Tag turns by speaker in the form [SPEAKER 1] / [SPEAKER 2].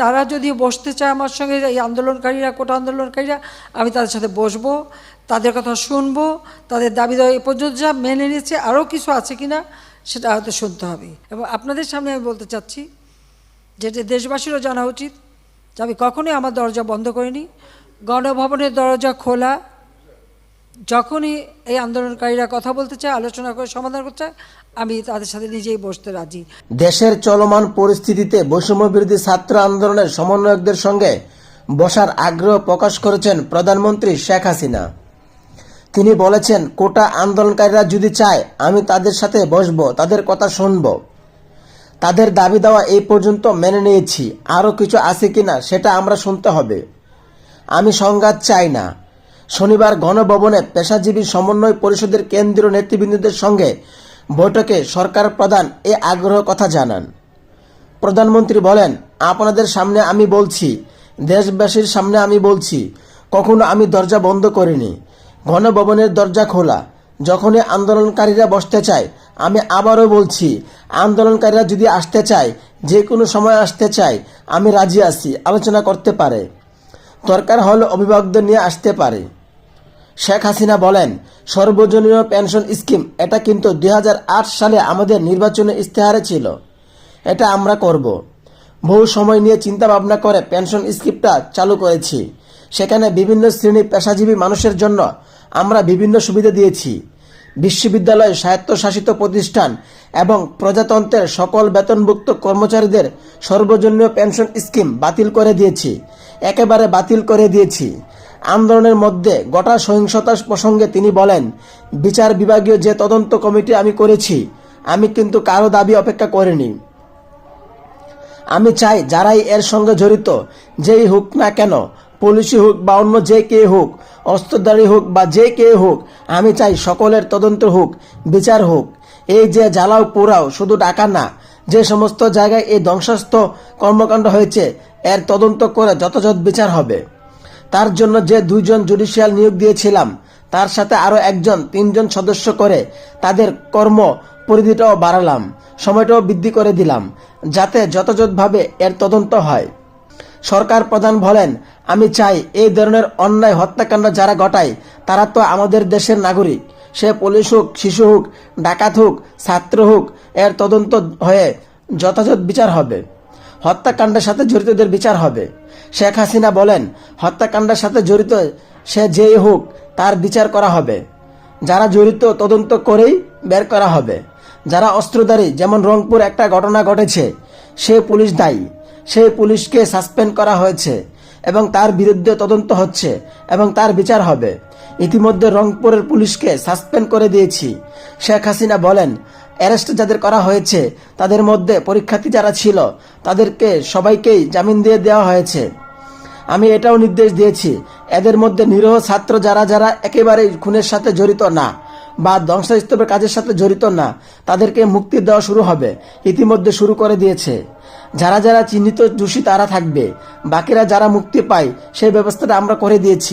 [SPEAKER 1] তারা যদি বসতে চায় আমার সঙ্গে, এই আন্দোলনকারীরা, কোটা আন্দোলনকারীরা, আমি তাদের সাথে বসবো, তাদের কথা শুনব, তাদের দাবি দেওয়া এ পর্যন্ত যা মেনে নিচ্ছে আরও কিছু আছে কি না সেটা হয়তো শুনতে হবে। এবং আপনাদের সামনে আমি বলতে চাচ্ছি যেটা দেশবাসীরও জানা উচিত যে, আমি কখনোই আমার দরজা বন্ধ করিনি। গণভবনের দরজা খোলা যখনই এই আন্দোলনকারীরা কথা বলতে চায়, আলোচনা করে সমাধান করতে চায়, আমি তাদের সাথে নিজেই বসতে রাজি।
[SPEAKER 2] দেশের চলমান পরিস্থিতিতে বৈষম্য বিরোধী ছাত্র আন্দোলনের সমন্বয়কদের সঙ্গে বসার আগ্রহ প্রকাশ করেছেন প্রধানমন্ত্রী শেখ হাসিনা। তিনি বলেছেন, কোটা আন্দোলনকারীরা যদি চায়, আমি তাদের সাথে বসবো, তাদের কথা শুনব। তাদের দাবি দেওয়া এই পর্যন্ত মেনে নিয়েছি। আরও কিছু আছে কিনা, সেটা আমরা শুনতে হবে। আমি সংঘাত চাই না। শনিবার গণভবনে পেশাজীবী সমন্বয় পরিষদের কেন্দ্রীয় নেতৃবৃন্দদের সঙ্গে বৈঠকে সরকার প্রধান এ আগ্রহ কথা জানান। প্রধানমন্ত্রী বলেন, আপনাদের সামনে আমি বলছি, দেশবাসীর সামনে আমি বলছি, কখনো আমি দরজা বন্ধ করিনি। গণভবনের দরজা খোলা। যখনই আন্দোলনকারীরা বসতে চায়, আমি আবারও বলছি, আন্দোলনকারীরা যদি আসতে চায় যে কোনো সময় আসতে চায়, আমি রাজি আছি, আলোচনা করতে পারে। দরকার হলে অভিভাবকদের নিয়ে আসতে পারে। শেখ হাসিনা বলেন সর্বজনীয় পেনশন স্কিম, এটা কিন্তু দুই হাজার আট সালে আমাদের নির্বাচনী ইস্তেহারে ছিল। এটা আমরা করব। বহু সময় নিয়ে চিন্তা ভাবনা করে পেনশন স্কিমটা চালু করেছি। সেখানে বিভিন্ন শ্রেণি পেশাজীবী মানুষের জন্য আমরা বিভিন্ন সুবিধা দিয়েছি। বিশ্ববিদ্যালয় স্বায়ত্তশাসিত প্রতিষ্ঠান এবং প্রজাতন্ত্রের সকল বেতনভুক্ত কর্মচারীদের সর্বজনীয় পেনশন স্কিম বাতিল করে দিয়েছি। একেবারে বাতিল করে দিয়েছি। আন্দোলনের মধ্যে গোটা সহিংসতা প্রসঙ্গে তিনি বলেন, বিচার বিভাগীয় যে তদন্ত কমিটি আমি করেছি, আমি কিন্তু কারও দাবি অপেক্ষা করিনি। আমি চাই যারাই এর সঙ্গে জড়িত, যেই হোক না কেন, পুলিশই হোক বা অন্য যে কে হোক, অস্ত্রধারী হোক বা যে কে হোক, আমি চাই সকলের তদন্ত হোক, বিচার হোক। এই যে জ্বালাও পোড়াও, শুধু ডাকা না, যে সমস্ত জায়গায় এই ধ্বংসস্থ কর্মকাণ্ড হয়েছে, এর তদন্ত করে যথাযথ বিচার হবে। তার জন্য যে দুইজন জুডিশিয়াল নিয়োগ দিয়েছিলাম, তার সাথে আরও একজন, তিনজন সদস্য করে তাদের কর্ম পরিধিটাও বাড়ালাম, সময়টাও বৃদ্ধি করে দিলাম, যাতে যথাযথভাবে এর তদন্ত হয়। সরকার প্রধান বলেন, আমি চাই এই ধরনের অন্যায় হত্যাকাণ্ড যারা ঘটায়, তারা তো আমাদের দেশের নাগরিক। সে পুলিশ হোক, শিশু হোক, ডাকাত হোক, ছাত্র হোক, এর তদন্ত হয়ে যথাযথ বিচার হবে। হত্যাকাণ্ডের সাথে জড়িতদের বিচার হবে। শেখ হাসিনা বলেন, হত্যাকাণ্ডের সাথে জড়িত সে যেই হোক, তার বিচার করা হবে। যারা জড়িত, তদন্ত করেই বের করা হবে। যারা অস্ত্রধারী, যেমন রংপুর একটা ঘটনা ঘটেছে, সে পুলিশ দায়ী। সেই পুলিশকে সাসপেন্ড করা হয়েছে এবং তার বিরুদ্ধে তদন্ত হচ্ছে এবং তার বিচার হবে। ইতিমধ্যে রংপুরের পুলিশকে সাসপেন্ড করে দিয়েছি। শেখ হাসিনা বলেন অ্যারেস্ট যাদের করা হয়েছে, তাদের মধ্যে পরীক্ষার্থী যারা ছিল, তাদেরকে সবাইকেই জামিন দিয়ে দেওয়া হয়েছে। আমি এটাও নির্দেশ দিয়েছি, এদের মধ্যে নিরহ ছাত্র যারা যারা একেবারে খুনের সাথে জড়িত না বা ধ্বংসস্তূপের কাজের সাথে জড়িত না, তাদেরকে মুক্তি দেওয়া শুরু হবে, ইতিমধ্যে শুরু করে দিয়েছে। যারা যারা চিহ্নিত দোষী তারা থাকবে, বাকিরা যারা মুক্তি পায়, সেই ব্যবস্থাটা আমরা করে দিয়েছি।